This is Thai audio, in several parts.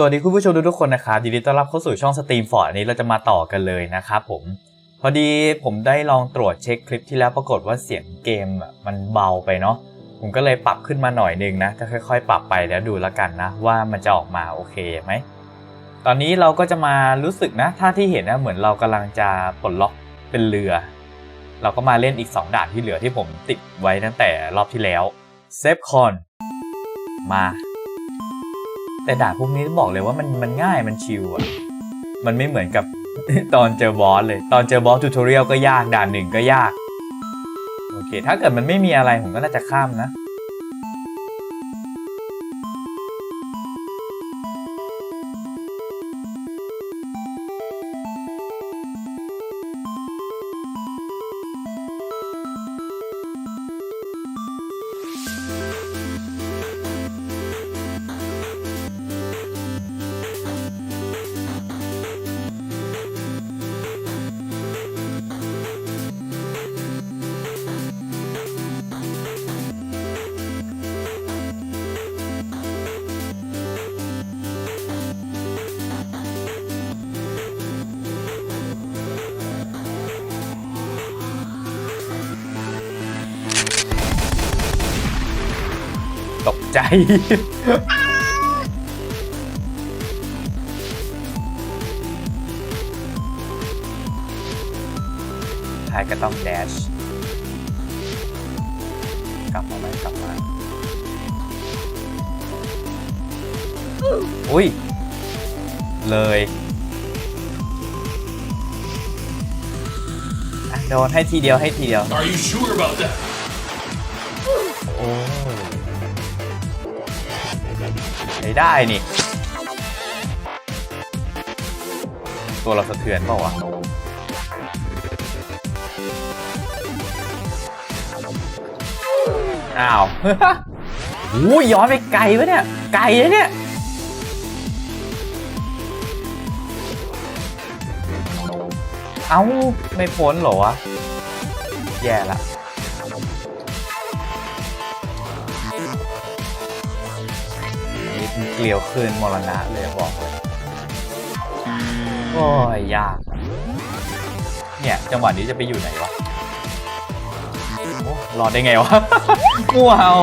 สวัสดีคุณผู้ชมทุกคนนะครับยินดีต้อนรับเข้าสู่ช่องสตรีมฟอร์ดอันนี้เราจะมาต่อกันเลยนะครับผม พอดีผมได้ลองตรวจเช็คคลิปที่แล้วปรากฏว่าเสียงเกมอะมันเบาไปเนาะผมก็เลยปรับขึ้นมาหน่อยนึงนะก็ค่อยๆ ปรับไปแล้วดูแล้วกันนะ ว่ามันจะออกมาโอเคไหมตอนนี้เราก็จะมารู้สึกนะถ้าที่เห็นนะเหมือนเรากำลังจะปลดล็อกเป็นเรือ เราก็มาเล่นอีก 2ด่านที่เหลือที่ผมติดไว้ตั้งแต่รอบที่แล้วเซฟคอนมา แต่ด่าพวกนี้บอกเลยว่ามันมันง่ายมันชิวอะมันไม่เหมือนกับตอนเจอบอสเลย ตอนเจอบอสทูทอเรียลก็ยากด่านหนึ่งก็ยาก โอเค ถ้าเกิดมันไม่มีอะไรผมก็น่าจะข้ามนะ ใจ ท้ายก็ต้องแดช กลับมาไหมกลับมา อุ้ย เลยอะโดนให้ทีเดียวให้ทีเดียว Are you sure about that? ได้นี่ ตัวเราสะเทือนเปล่าวะอ้าวโอ้ยย้อนไปไกลปะเนี่ย ไกลนะเนี่ย เอ้า ไม่พ้นเหรอวะ แย่ละ เกลียวคืนมรณะเลยบอกเลยโอ้ยยาก เนี่ย จังหวะนี้จะไปอยู่ไหนวะโอ้รอดได้ไงวะมั่วเอา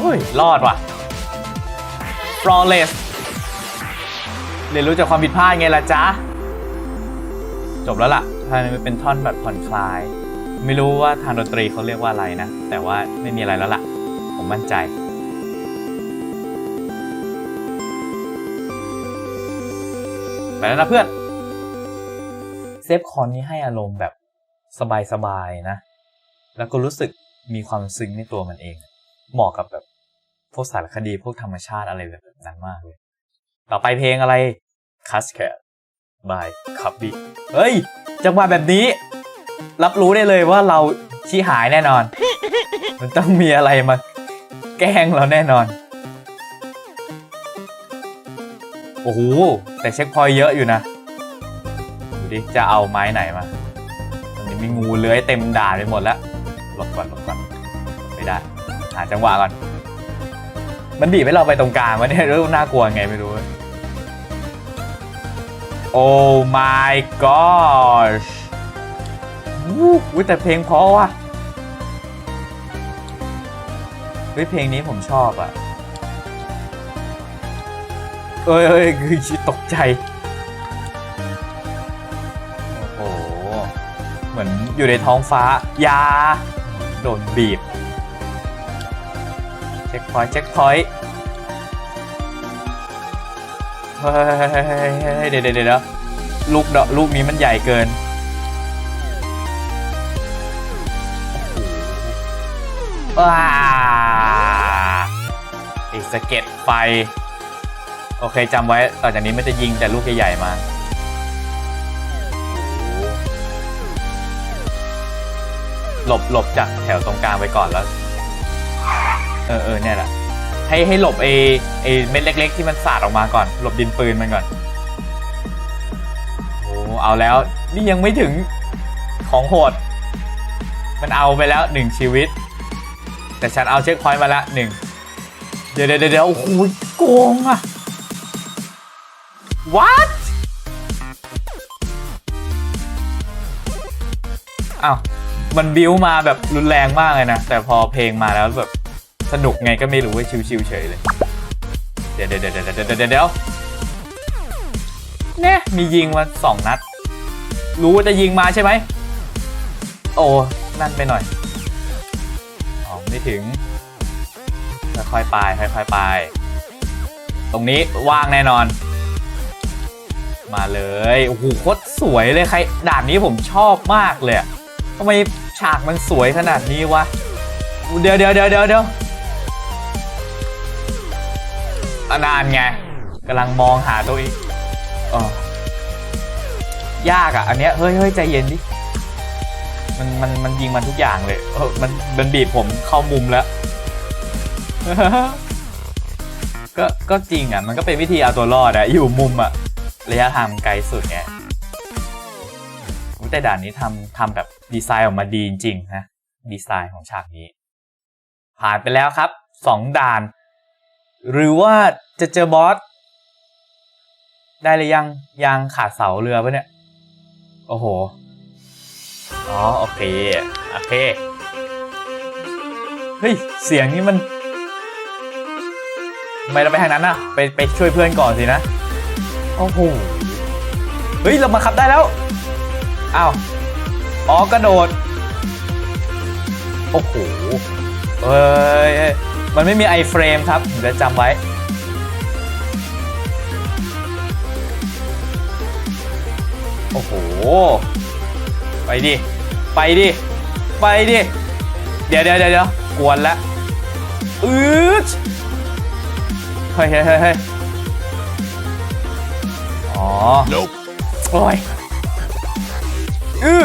อุ้ย รอดว่ะ flawless เรียนรู้จากความผิดพลาดไงล่ะจ๊ะ จบแล้วล่ะท่านเป็นท่อนแบบผ่อนคลาย ไม่รู้ว่าทางดนตรีเขาเรียกว่าอะไรนะ แต่ว่าไม่มีอะไรแล้วล่ะ ผมมั่นใจ ไปแล้วนะเพื่อน เซฟคอนนี้ให้อารมณ์แบบสบายๆนะ แล้วก็รู้สึกมีความซึ้งในตัวมันเอง เหมาะกับแบบพวกสารคดีพวกธรรมชาติอะไรแบบนั้นมากเลย ต่อไปเพลงอะไร c a s c a d by c u b b y เฮ้ย จังหวะแบบนี้ รับรู้ได้เลยว่าเราชี้หายแน่นอน มันต้องมีอะไรมาแกล้งเราแน่นอน โอ้โห แต่เช็คพอยเยอะอยู่นะ ดูดิ จะเอาไม้ไหนมา ตอนนี้มีงูเลื้อยเต็มด่านไปหมดแล้วหลบก่อนหลบก่อน ไม่ได้ หาจังหวะก่อน มันบีบให้เราไปตรงกลางวะเนี่ยรื่องน่ากลัวไงไม่รู้ โอ้ my gosh วู้อุ๊ยแต่เพลงเพราะว่ะเฮ้ยเพลงนี้ผมชอบอะเอ้ยเอ้ยคือตกใจ โอ้โห เหมือนอยู่ในท้องฟ้ายา โดนบีบ เช็คพอยต์เช็คพอยต์เฮ้ยเดี๋ยวเดี๋ยวเดี๋ยวลูกดอกลูกนี้มันใหญ่เกิน ว้าอีกสะเก็ดไฟ โอเคจำไว้ต่อจากนี้ไม่จะยิงแต่ลูกใหญ่ๆมาหลบหลบจากแถวตรงกลางไปก่อนแล้ว เออเออเนี่ยแหละ ให้ให้หลบไอไอเม็ดเล็ก ๆ ที่มันสาดออกมาก่อน หลบดินปืนมันก่อน โอ้เอาแล้ว นี่ยังไม่ถึงของโหด มันเอาไปแล้วหนึ่งชีวิต แต่ฉันเอาเช็คพอยต์มาละหนึ่งเดี๋ยวเดี๋ยวเดี๋ยวโอ้โหโกงอะ what อ้าวมันบิ้วมาแบบรุนแรงมากเลยนะ แต่พอเพลงมาแล้วแบบสนุกไงก็ไม่รู้ว่าชิวๆเฉยเลยเดี๋ยเดี๋ยเดี๋ยวเดี๋ยวเดี๋ยวเดี๋ยวเดี๋ยวเนี่ยมียิงมาสองนัด รู้ว่าจะยิงมาใช่ไหม โอ้นั่นไปหน่อย อไม่ถึงค่อยๆไปค่อยๆไป ตรงนี้ว่างแน่นอน มาเลยโอ้โหโคตรสวยเลยใครด่านนี้ผมชอบมากเลยทำไมฉากมันสวยขนาดนี้วะเดี๋ยวเดี๋ยวเดี๋ยวเดี๋ยวเดี๋ยวอะนานไงกำลังมองหาตัวเองอ๋อยากอะ อันเนี้ยเฮ้ยเฮ้ยใจเย็นดิ มันมันมันยิงมันทุกอย่างเลยเออมันมันบีบผมเข้ามุมแล้ว ก็ก็จริงอะ มันก็เป็นวิธีเอาตัวรอดอะ อยู่มุมอะ ระยะทางไกลสุดไงแต่ด่านนี้ทำทำแบบดีไซน์ออกมาดีจริงนะ ดีไซน์ของฉากนี้ ผ่านไปแล้วครับสองด่าน หรือว่าจะเจอบอสได้หรือยัง ยังขาดเสาเรือปะเนี่ย โอ้โห อ๋อโอเคโอเค เฮ้ย เสียงนี้มันทำไมเราไปทางนั้นน่ะ ไปไปช่วยเพื่อนก่อนสินะ โอ้โห เฮ้ย เรามาขับได้แล้ว อ้าว อ๋อกระโดด โอ้โห เอ้ยเอ้ยมันไม่มีไอเฟรมครับเดี๋ยวจำไว้ โอ้โห ไปดิ ไปดิ ไปดิ เดี๋ยวเดี๋ยวเดี๋ยวเดี๋ยวกวนละอืดเฮ้ยเฮ้ยเฮ้ยเฮ้ยอ๋อ Nope. โอ้ยอือ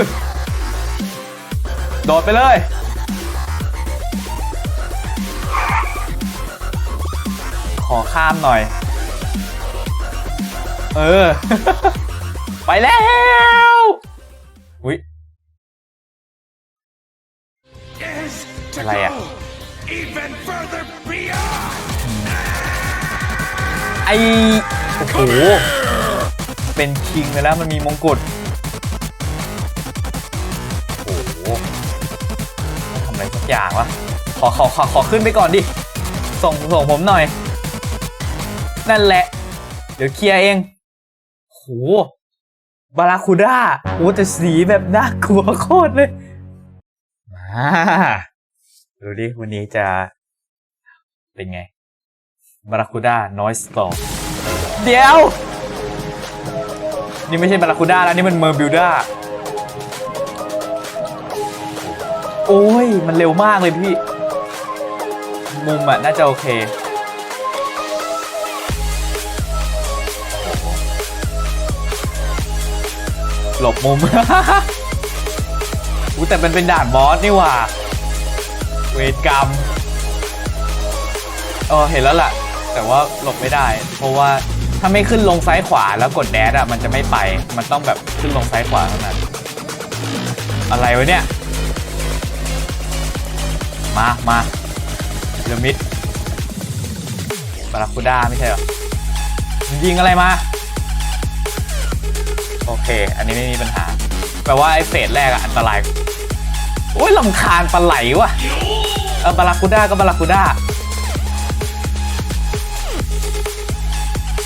โดดไปเลย ขอข้ามหน่อย เออ ไปแล้ว Is to Like it. go even further beyond. ไอโอ้โห เป็นคิงไปแล้วมันมีมงกุฎโอ้โหต้องทำอะไรสักอย่างวะขอขอขอขอขึ้นไปก่อนดิ ส่งส่งผมหน่อย นั่นแหละ เดี๋ยวเคลียร์เองโหบาราคูด้าโอ้แต่สีแบบน่ากลัวโคตรเลยมา ดูดิวันนี้จะเป็นไงบาราคูด้านอยสตอร์เดี๋ยว นี่ไม่ใช่บาราคูด้าแล้วนี่มันเมอร์บิวด้าโอ้ย มันเร็วมากเลยพี่ มุมอะน่าจะโอเค หลบมุม อู้แต่มันเป็นด่านบอสนี่หว่า เวรกรรมเออเห็นแล้วล่ะ แต่ว่าหลบไม่ได้ เพราะว่าถ้าไม่ขึ้นลงซ้ายขวาแล้วกดแดดอะมันจะไม่ไป มันต้องแบบขึ้นลงซ้ายขวาเท่านั้น อะไรวะเนี่ย มามาพีระมิดบาราคูด้าไม่ใช่เหรอยิงอะไรมา โอเค อันนี้ไม่มีปัญหา แปลว่าไอ้เฟสแรกอะอันตราย โอ้ยลำคาญปลาไหลว่ะ เออบาราคูด้าก็บาราคูด้า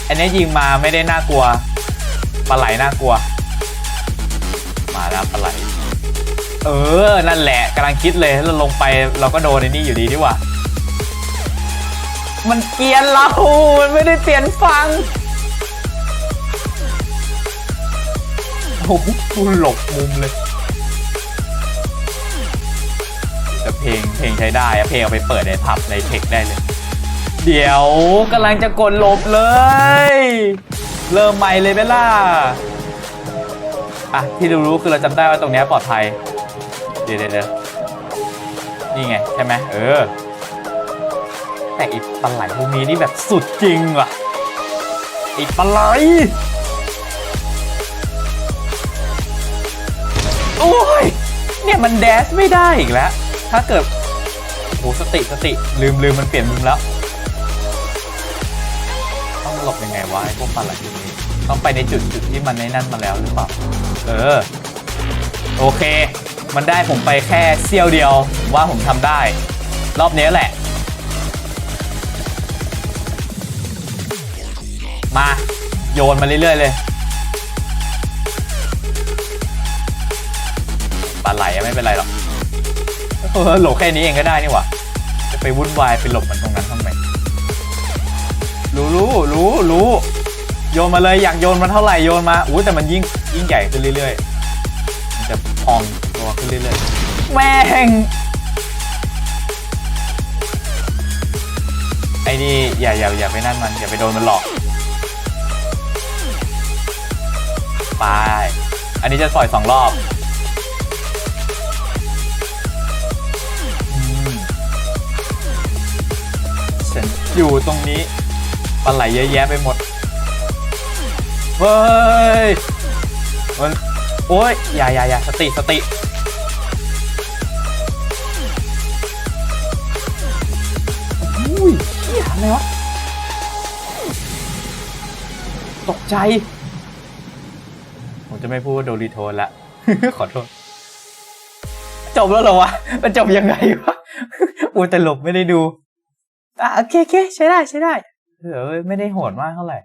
อันนี้ยิงมาไม่ได้น่ากลัวปลาไหลน่ากลัว มาแล้วปลาไหล เออ นั่นแหละกำลังคิดเลยเราลงไปเราก็โดนในนี่อยู่ดีดีกว่า มันเกลียนเรา มันไม่ได้เปลี่ยนฟังโอ้โหหลบมุมเลย เพลงเพลงใช้ได้อะเพลงเอาไปเปิดในพับในเทคได้เลย เดี๋ยวกำลังจะกดลบเลย เริ่มใหม่เลยไหมล่ะอะที่รู้ๆคือเราจำได้ว่าตรงนี้ปลอดภัยเดี๋ยวเดี๋ยวเดี๋ยวนี่ไงใช่ไหมเออ แต่อีปลาไหลพวกนี้นี่แบบสุดจริงว่ะอีปลาไหลโอ้ย เนี่ยมันแดชไม่ได้อีกแล้ว ถ้าเกิดโอ้โหสติสติ ลืมลืมมันเปลี่ยนมุมแล้ว ต้องหลบยังไงวะไอ้พวกปลาไหลพวกนี้ ต้องไปในจุดจุดที่มันในนั่นมาแล้วหรือเปล่า เออ โอเค มันได้ผมไปแค่เสี้ยวเดียวว่าผมทำได้ รอบนี้แหละ มาโยนมาเรื่อย ๆ เลยปลาไหลไม่เป็นไรหรอก เออหลบแค่นี้เองก็ได้นี่หว่าจะไปวุ่นวายไปหลบมันตรงนั้นทำไมรู้รู้รู้รู้โยนมาเลยอยากโยนมันเท่าไหร่โยนมาอู้แต่มันยิ่งยิ่งใหญ่ขึ้นเรื่อยๆมันจะพองตัวขึ้นเรื่อยๆแม่งไอ้นี่อย่าอย่าอย่าไปนั่นมันอย่าไปโดนมันหลอกไปอันนี้จะสอยสองรอบ อยู่ตรงนี้ปลาไหลเยอะแยะไปหมดเฮ้ยมันโอ้ยอย่าอย่าอย่าสติสติอุ้ยเหี้ยอะไรวะตกใจ ผมจะไม่พูดว่าโดรีโทนละ ขอโทษ จบแล้วเหรอวะ มันจบยังไงวะอูแต่หลบไม่ได้ดู อะโอเคโอเคใช้ได้ใช้ได้เออไม่ได้โหดมากเท่าไหร่